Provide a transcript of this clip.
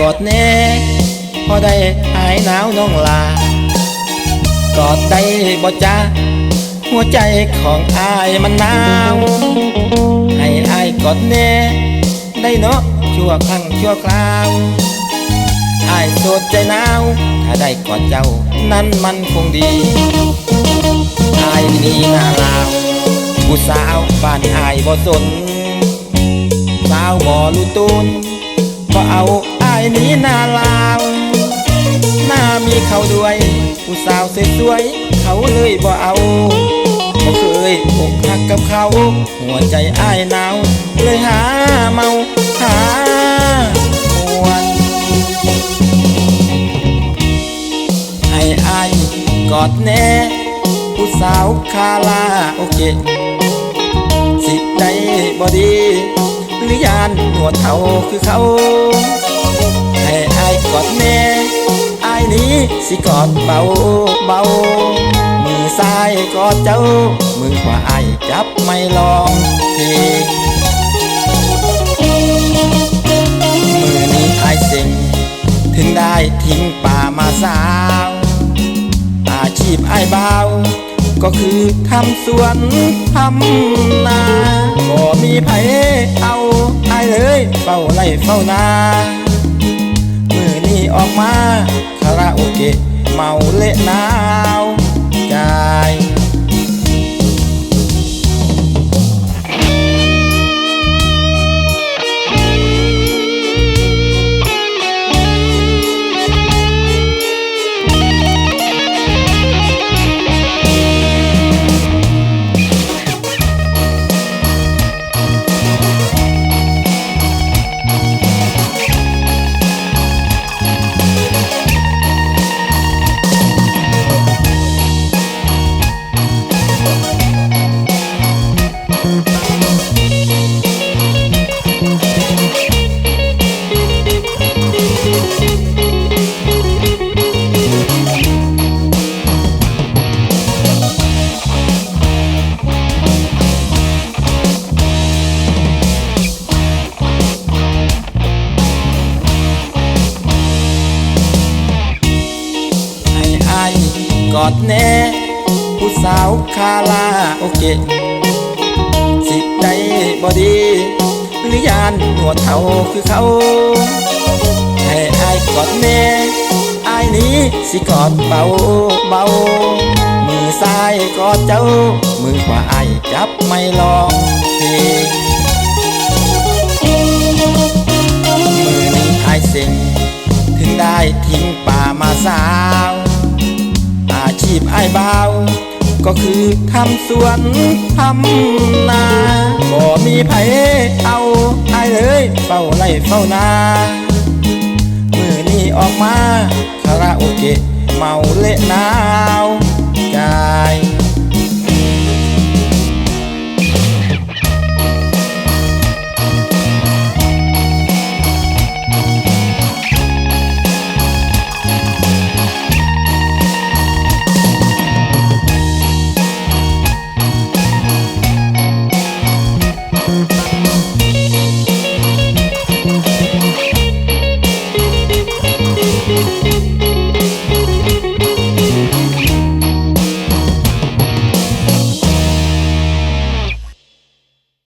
กอดแน่พอได้หายหนาวน้องลากอดได้บ่จ้าหัวใจของอายมันหนาว ให้อายกอดแน่ได้เนาะชั่วครั้งชั่วคราวอายโสดใจหนาว ถ้าได้กอดเจ้านั้นมันคงดีอายนี่นาลาวผู้สาวบ้านอายบ่สน สาวบ่รู้ตุนบ่เอา เขาด้วยผู้สาวสวยๆเขาเลยบ่เอาบ่เคยอกหักกับเขา หัวใจอ้ายหนาวเลยหาเมาหาหวนให้อ้ายกอดแน่ผู้สาวคาลาโอเค สิได้บ่ดีหรือยานหนวเทาคือเขา ให้อ้ายกอดแน่ายนี้สิกอดเบาเบามือซ้ายกอดเจ้า มือขวาไอจับไม่ลองเพลงมือนี้ไอายเซ็งถึงได้ทิ้งป่ามาสาว อาชีพไอ้ายบ่าก็คือทำสวนทำนาบ่มีไผเอาไอเลยเฝ้าไร่เฝ้านามือนี้ออกมา เกะเมาเละหนาว กอดแน่ผู้สาวคาลาโอเกะสิได้บ่ดีหรือยานหนวเทาคือเขา ให้อายกอดแน่อายนี้สิกอดเบาเบามือซ้ายกอดเจ้า มือขวาอายจับไม่ลองเพลงมือนี้อายเซ็งถึงได้ทิ้งป่ามาสา พไอ้เบาก็คือทำสวนทำนาบ่มีไผเอาไอ้เลยเฝ้าไร่เฝ้านามือนี้ออกมาคาราโอเกะเมาเละนาว